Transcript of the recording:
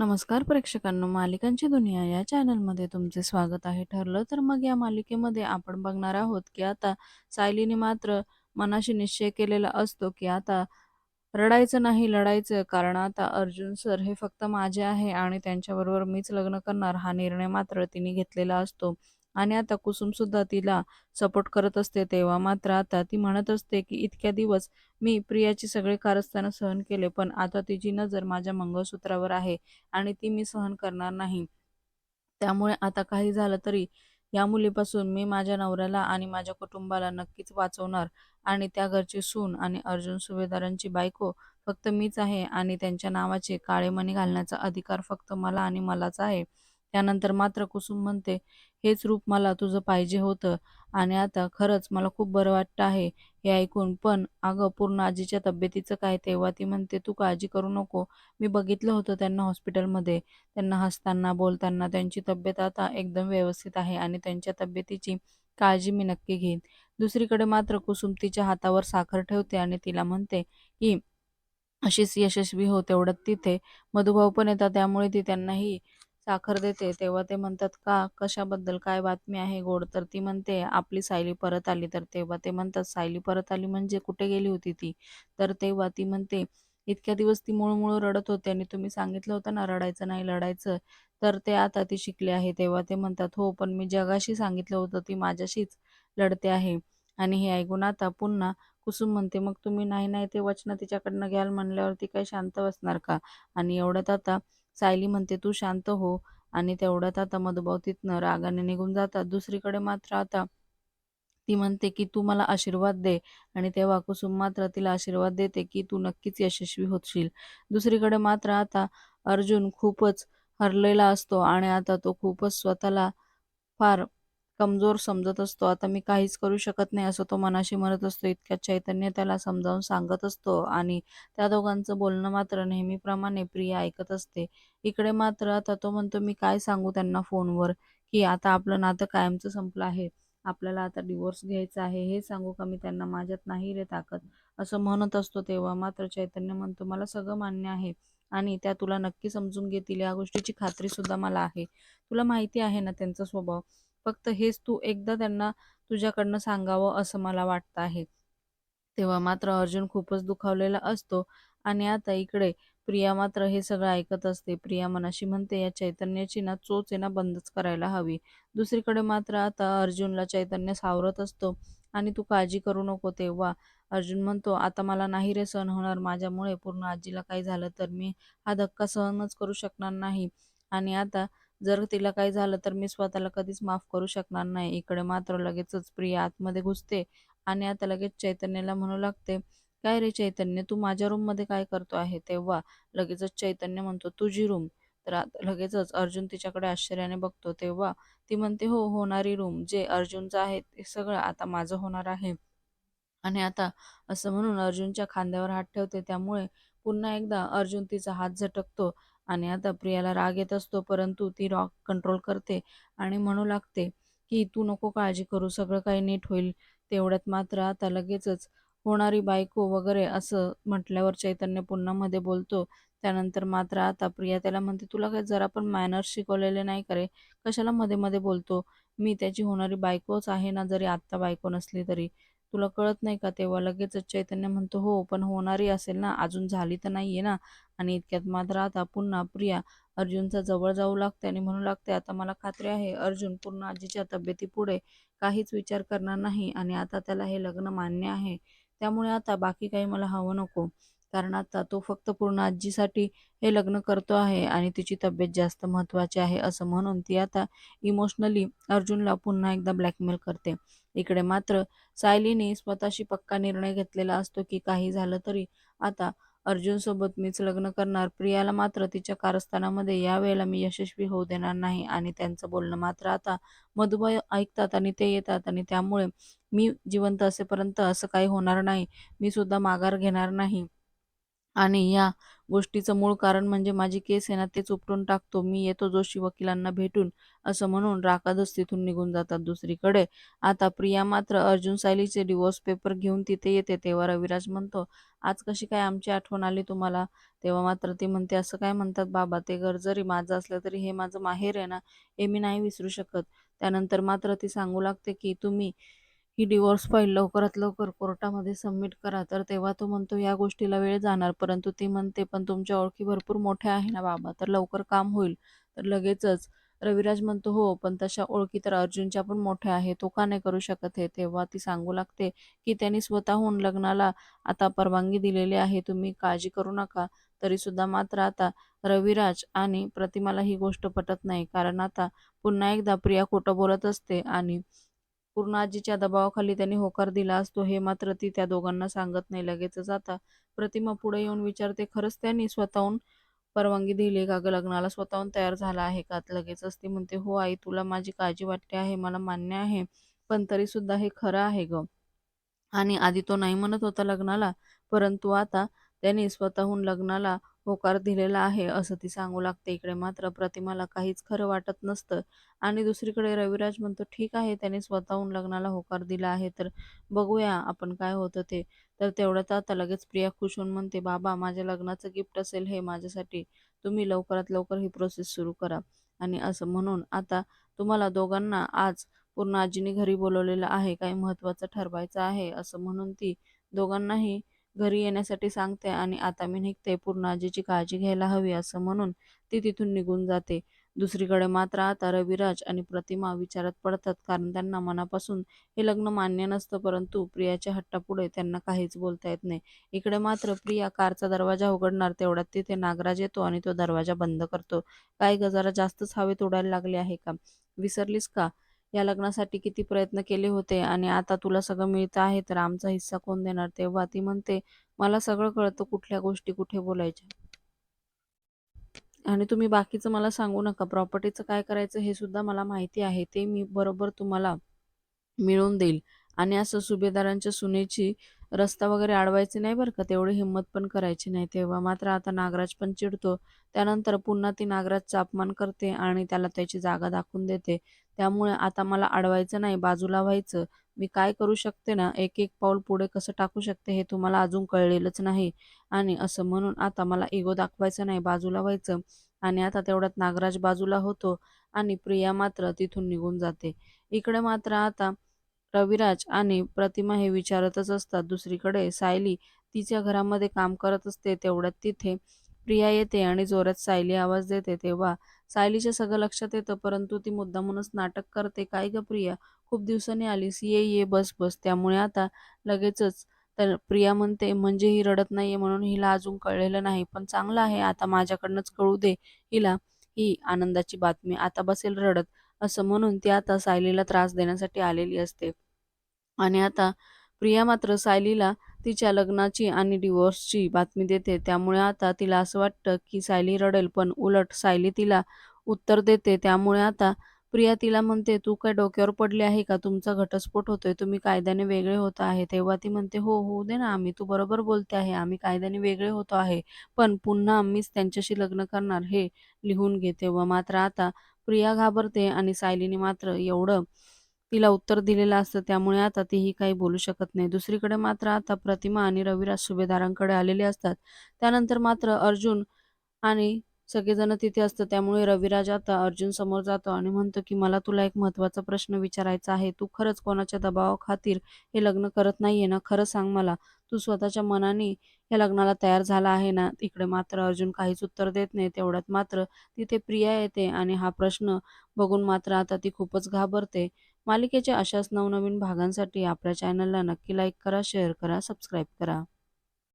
नमस्कार प्रेक्षकांनो मालिकांची दुनिया या चॅनलमध्ये तुमचे स्वागत आहे. ठरलं तर मग या मालिकेमध्ये आपण बघणार आहोत की आता सायलीने मात्र मनाशी निश्चय केलेला असतो की आता रडायचं नाही लढायचं. कारण आता अर्जुन सर हे फक्त माझे आहे आणि त्यांच्याबरोबर मीच लग्न करणार हा निर्णय मात्र तिने घेतलेला असतो. आणि आता कुसुमसुद्धा तिला सपोर्ट करत असते. तेव्हा मात्र आता ती म्हणत असते की इतक्या दिवस मी प्रियाची सगळे कारस्थानं सहन केले पण आता तिची नजर माझ्या मंगळसूत्रावर आहे आणि ती मी सहन करणार नाही. त्यामुळे आता काही झालं तरी या मुलीपासून मी माझ्या नवऱ्याला आणि माझ्या कुटुंबाला नक्कीच वाचवणार आणि त्या घरची सून आणि अर्जुन सुभेदारांची बायको फक्त मीच आहे आणि त्यांच्या नावाचे काळे मणी घालण्याचा अधिकार फक्त मला आणि मलाच आहे. त्यानंतर मात्र कुसुम म्हणते हेच रूप मला तुझं पाहिजे होतं आणि आता खरंच मला खूप बरं वाटतं आहे हे ऐकून. पण अगं पूर्ण आजीच्या तब्येतीचं काय तेव्हा ती म्हणते तू काळजी करू नको. मी बघितलं होतं त्यांना हॉस्पिटलमध्ये. त्यांना हसताना बोलताना त्यांची तब्येत आता एकदम व्यवस्थित आहे आणि त्यांच्या तब्येतीची काळजी मी नक्की घेईन. दुसरीकडे मात्र कुसुम तिच्या हातावर साखर ठेवते आणि तिला म्हणते की अशीच यशस्वी हो तेवढ्यात तिथे. मधुभाव पण येतात त्यामुळे ती त्यांनाही साखर देते तेव्हा ते म्हणतात का कशाबद्दल काय बातमी आहे गोड? तर ती म्हणते आपली सायली परत आली. तर तेव्हा ते म्हणतात सायली परत आली म्हणजे कुठे गेली होती ती? तर तेव्हा ती म्हणते इतक्या दिवस ती मुळमुळ रडत होते आणि तुम्ही सांगितलं होतं ना रडायचं नाही लढायचं. तर ते आता ती शिकली आहे. तेव्हा ते म्हणतात हो पण मी जगाशी सांगितलं होतं ती माझ्याशीच लढते आहे. आणि हे ऐकून आता पुन्हा कुसुम म्हणते मग तुम्ही नाही नाही ते वचन तिच्याकडनं घ्याल म्हणल्यावर ती काही शांत बसणार का? आणि एवढ्यात आता सायली म्हणते तू शांत हो. आणि तेवढ्यात आता मधुभाव तिथनं रागाने निघून जातात. दुसरीकडे मात्र आता ती म्हणते की तू मला आशीर्वाद दे. आणि तेव्हा कुसुम मात्र तिला आशीर्वाद देते की तू नक्कीच यशस्वी होशील. दुसरीकडे मात्र आता अर्जुन खूपच हरलेला असतो आणि आता तो खूपच स्वतःला फार कमजोर समजत असतो. आता मी काहीच करू शकत नाही असं तो मनाशी म्हणत असतो. इतक्यात चैतन्य त्याला समजावून सांगत असतो आणि त्या दोघांचं बोलणं मात्र नेहमीप्रमाणे प्रिया ऐकत असते. इकडे मात्र आता तो म्हणतो मी काय सांगू त्यांना फोनवर? की आता आपलं नातं कायमचं संपलं आहे. आपल्याला आता डिवोर्स घ्यायचा आहे. हे सांगू का मी त्यांना? माझ्यात नाही रे ताकद. असं म्हणत असतो तेव्हा मात्र चैतन्य म्हणतो मला सगळं मान्य आहे आणि त्या तुला नक्की समजून घेतील. या गोष्टीची खात्री सुद्धा मला आहे. तुला माहिती आहे ना त्यांचा स्वभाव? फक्त हेच तू एकदा त्यांना तुझ्याकडनं सांगावं असं मला वाटतं आहे. तेव्हा मात्र अर्जुन खूपच दुखावलेला असतो आणि आता इकडे प्रिया मात्र हे सगळं ऐकत असते. प्रिया मनाशी म्हणते या चैतन्याची ना चोच आहे ना बंदच करायला हवी. दुसरीकडे मात्र आता अर्जुनला चैतन्य सावरत असतो आणि तू काळजी करू नको तेव्हा. अर्जुन म्हणतो आता मला नाही रे सहन होणार माझ्यामुळे. पूर्ण आजीला काही झालं तर मी हा धक्का सहनच करू शकणार नाही. आणि आता जर तिला काही झालं तर मी स्वतःला कधीच माफ करू शकणार नाही. इकडे मात्र लगेचच प्रिया आतमध्ये घुसते आणि आता लगेच चैतन्याला म्हणू लागते काय रे चैतन्य तू माझ्या रूममध्ये काय करतो आहे? तेव्हा लगेचच चैतन्य म्हणतो तुझी रूम तर लगेचच अर्जुन तिच्याकडे आश्चर्याने बघतो. तेव्हा ती म्हणते हो होणारी रूम जे अर्जुनचं आहे ते सगळं आता माझं होणार आहे. आणि आता असं म्हणून अर्जुनच्या खांद्यावर हात ठेवते. त्यामुळे पुन्हा एकदा अर्जुन तिचा हात झटकतो आणि आता प्रियाला राग येत असतो परंतु ती रॉक कंट्रोल करते आणि म्हणू लागते की तू नको काळजी करू सगळं काही नीट होईल तेवढ्यात मात्र आता लगेचच होणारी बायको वगैरे असं म्हटल्यावर चैतन्य पुन्हा मध्ये बोलतो. त्यानंतर मात्र आता प्रिया त्याला म्हणते तुला काय जरा पण मॅनर्स शिकवलेले नाही करे कशाला मध्ये मध्ये बोलतो? मी त्याची होणारी बायकोच आहे ना जरी आत्ता बायको नसली तरी. तुला कळत नाही का? तेव्हा लगेचच चैतन्य म्हणतो हो पण होणारी असेल ना? अजून झाली तर नाहीये ना? आणि इतक्यात मात्र आता पुन्हा प्रिया अर्जुनचा जवळ जाऊ लागते आणि म्हणू लागते आता मला खात्री आहे अर्जुन पूर्ण आजीच्या तब्येतीपुढे काहीच विचार करणार नाही आणि आता त्याला हे लग्न मान्य आहे. त्यामुळे आता बाकी काही मला हवं नको. कारण आता तो फक्त पूर्ण आजीसाठी हे लग्न करतो आहे आणि तिची तब्येत जास्त महत्त्वाची आहे असं म्हणून ती आता इमोशनली अर्जुनला पुन्हा एकदा ब्लॅकमेल करते. इकडे मात्र सायलीने स्वतःशी पक्का निर्णय घेतलेला असतो की काही झालं तरी आता अर्जुनसोबत मीच लग्न करणार. प्रियाला मात्र तिच्या कारस्थानामध्ये यावेळेला मी यशस्वी होऊ देणार नाही आणि त्यांचं बोलणं मात्र आता मधुबाई ऐकतात आणि ते येतात आणि त्यामुळे मी जिवंत असेपर्यंत असं काही होणार नाही. मी सुद्धा माघार घेणार नाही. आणि या गोष्टीचं मूळ कारण म्हणजे माझी केस आहे ना तेच उपटून टाकतो. मी येतो जोशी वकिलांना भेटून. असं म्हणून राखादच तिथून निघून जातात दुसरीकडे. आता प्रिया मात्र अर्जुन सायलीचे डिवोर्स पेपर घेऊन तिथे येते तेव्हा रविराज म्हणतो आज कशी काय आमची आठवण आली तुम्हाला? तेव्हा मात्र ती म्हणते असं काय म्हणतात बाबा ते घर जरी माझं असलं तरी हे माझं माहेर आहे ना हे मी नाही विसरू शकत. त्यानंतर मात्र ती सांगू लागते की तुम्ही ही डिवोर्स फाईल लवकरात लवकर कोर्टामध्ये सबमिट करा. तर तेव्हा तो म्हणतो या गोष्टीला वेळ जाणार. परंतु ती म्हणते पण तुमच्या ओळखी भरपूर मोठ्या आहे ना बाबा तर लवकर काम होईल. तर लगेचच रविराज म्हणतो हो पण तशा ओळखी तर अर्जुनच्या पण मोठ्या आहे तो का नाही करू शकत हे? तेव्हा ती सांगू लागते की त्यांनी स्वतःहून लग्नाला आता परवानगी दिलेली आहे तुम्ही काळजी करू नका तरी सुद्धा मात्र आता रविराज आणि प्रतिमाला ही गोष्ट पटत नाही. कारण आता पुन्हा एकदा प्रिया खोटं बोलत असते आणि पूर्ण आजीच्या दबावाखाली त्यांनी होकार दिला असतो हे मात्र ती त्या दोघांना सांगत नाही. लगेचच आता प्रतिमा पुढे येऊन विचारते खरंच त्यांनी स्वतःहून परवानगी दिली का लग्नाला स्वतःहून तयार झाला आहे का? लगेचच ती म्हणते हो आई तुला माझी काळजी वाटते आहे मला मान्य आहे पण तरी सुद्धा हे खरं आहे ग. आणि आधी तो नाही म्हणत होता लग्नाला परंतु आता त्यांनी स्वतःहून लग्नाला होकार दिलेला आहे असं ती सांगू लागते इकडे. मात्र प्रतिमाला काहीच खरं वाटत नसतं. आणि दुसरीकडे रविराज म्हणतो ठीक आहे त्याने स्वतःहून लग्नाला होकार दिला आहे तर बघूया आपण काय होतं ते. तर तेवढ्यात आता लगेच प्रिया खुश होऊन म्हणते बाबा माझ्या लग्नाचं गिफ्ट असेल हे माझ्यासाठी. तुम्ही लवकरात लवकर ही प्रोसेस सुरू करा. आणि असं म्हणून आता तुम्हाला दोघांना आज पूर्ण आजीने घरी बोलवलेलं आहे काही महत्त्वाचं ठरवायचं आहे असं म्हणून ती दोघांनाही घरी येण्यासाठी सांगते आणि आता मी निघते पूर्ण आजीची काळजी घ्यायला हवी असं म्हणून ती तिथून निघून जाते. दुसरीकडे मात्र आता रविराज आणि प्रतिमा विचारात पडतात कारण त्यांना मनापासून हे लग्न मान्य नसतं परंतु प्रियाच्या हट्टापुढे त्यांना काहीच बोलता येत नाही. इकडे मात्र प्रिया कारचा दरवाजा उघडणार तेवढ्यात तिथे नागराज येतो आणि तो दरवाजा बंद करतो. काय गजारा जास्तच हवेत उडायला लागले आहे का? विसरलीस का? या लग्नासाठी किती प्रयत्न केले होते आणि आता तुला सगळं मिळतं आहे तर आमचा हिस्सा कोण देणार? तेव्हा ती म्हणते मला सगळं कळतं कुठल्या गोष्टी कुठे बोलायच्या. आणि तुम्ही बाकीचं मला सांगू नका. प्रॉपर्टीचं काय करायचं हे सुद्धा मला माहिती आहे. ते मी बरोबर तुम्हाला मिळवून देईल. आणि असं सुभेदारांच्या सुनेची रस्ता वगैरे अडवायचे नाही बरं का तेवढी हिंमत पण करायची नाही तेव्हा. मात्र आता नागराज पण चिडतो. त्यानंतर पुन्हा ती नागराजचा अपमान करते आणि त्याला त्याची जागा दाखवून देते. त्यामुळे आता मला अडवायचं नाही बाजूला व्हायचं. मी काय करू शकते ना? एक एक पाऊल पुढे कसं टाकू शकते हे तुम्हाला अजून कळलेलंच नाही. आणि असं म्हणून आता मला इगो दाखवायचं नाही बाजूला व्हायचं. आणि आता तेवढ्यात नागराज बाजूला होतो आणि प्रिया मात्र तिथून निघून जाते. इकडे मात्र आता रविराज आणि प्रतिमा हे विचारतच असतात. दुसरीकडे सायली तिच्या घरामध्ये काम करत असते तेवढ्यात तिथे प्रिया येते आणि जोरात सायली आवाज देते. तेव्हा सायलीच्या सगळं लक्षात येतं परंतु ती मुद्दामूनच नाटक करते. काय ग प्रिया? खूप दिवसांनी आलीस. ये ये बस बस. त्यामुळे आता लगेचच तर प्रिया म्हणते म्हणजे ही रडत नाहीये म्हणून हिला अजून कळलेलं नाही पण चांगलं आहे. आता माझ्याकडनंच कळू दे हिला. ही आनंदाची बातमी आता बसेल रडत असं म्हणून ती आता सायलीला त्रास देण्यासाठी आलेली असते. आणि आता प्रिया मात्र सायलीला तिच्या लग्नाची आणि डिवोर्सची बातमी देते. त्यामुळे आता तिला असं वाटतं की सायली रडेल पण उलट सायली तिला उत्तर देते. त्यामुळे आता प्रिया तिला म्हणते तू काय डोक्यावर पडली आहे का? तुमचा घटस्फोट होतोय. तुम्ही कायद्याने वेगळे होत आहे. तेव्हा ती म्हणते हो होऊ दे ना आम्ही. तू बरोबर बोलते आहे. आम्ही कायद्याने वेगळे होतो आहे. पण पुन्हा आम्हीच त्यांच्याशी लग्न करणार हे लिहून घेते तेव्हा मात्र आता प्रिया घाबरते आणि सायलीने मात्र एवढं तिला उत्तर दिलेलं असतं. त्यामुळे आता तीही काही बोलू शकत नाही. दुसरीकडे मात्र आता प्रतिमा आणि रविराज सुभेदारांकडे आलेले असतात. त्यानंतर मात्र अर्जुन आणि सगळेजण तिथे असतं त्यामुळे रविराज आता अर्जुन समोर जातो आणि म्हणतो की मला तुला एक महत्त्वाचा प्रश्न विचारायचा आहे. तू खरंच कोणाच्या दबावाखातीर हे लग्न करत नाहीये ना? खरं सांग मला. तू स्वतःच्या मनाने या लग्नाला तयार झाला आहे ना? इकडे मात्र अर्जुन काहीच उत्तर देत नाही. तेवढ्यात मात्र तिथे प्रिया येते आणि हा प्रश्न बघून मात्र आता ती खूपच घाबरते. मालिकेच्या अशाच नवनवीन भागांसाठी आपल्या चॅनलला नक्की लाईक करा शेअर करा सबस्क्राईब करा.